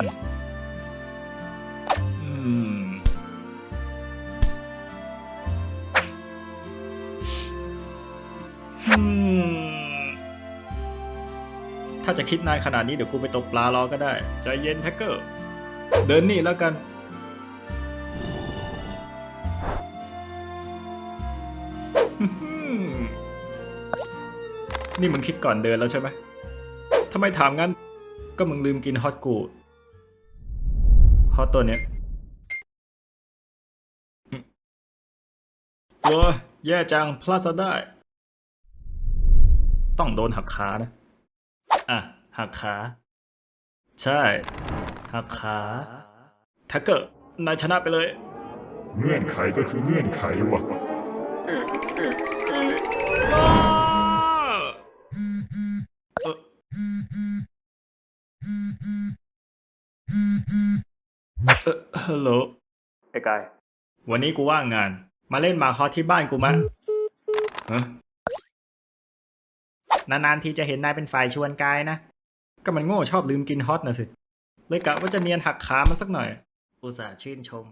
ถ้าจะคิดนานขนาดนี้เดี๋ยวกูไปตกปลารอก็ได้ ใจเย็นแท็กเกอร์ เดินนี่แล้วกัน นี่มึงคิดก่อนเดินแล้วใช่ไหมทำไมถามงั้น ก็มึงลืมกินฮอตกูด ฮอตตัวเนี้ยอืมโอ้ยแย่จัง พลาดซะได้ ต้องโดนหักขานะ อะ หักขา ใช่ หักขาแท็กเกอร์นายชนะไปเลย เงื่อนไขก็คือเงื่อนไขวะเอ่อเอ่อ ฮัลโหลไอ้กายวันนี้กูว่างงาน มาเล่นหมาคอสที่บ้านกูมะฮะนานๆทีจะเห็นนายเป็นฝ่ายชวนกายนะ ก็มันโง่ชอบลืมกินฮอตนะสิ เลยกะว่าจะเนียนหักขามันสักหน่อย อุตส่าห์ชื่นชม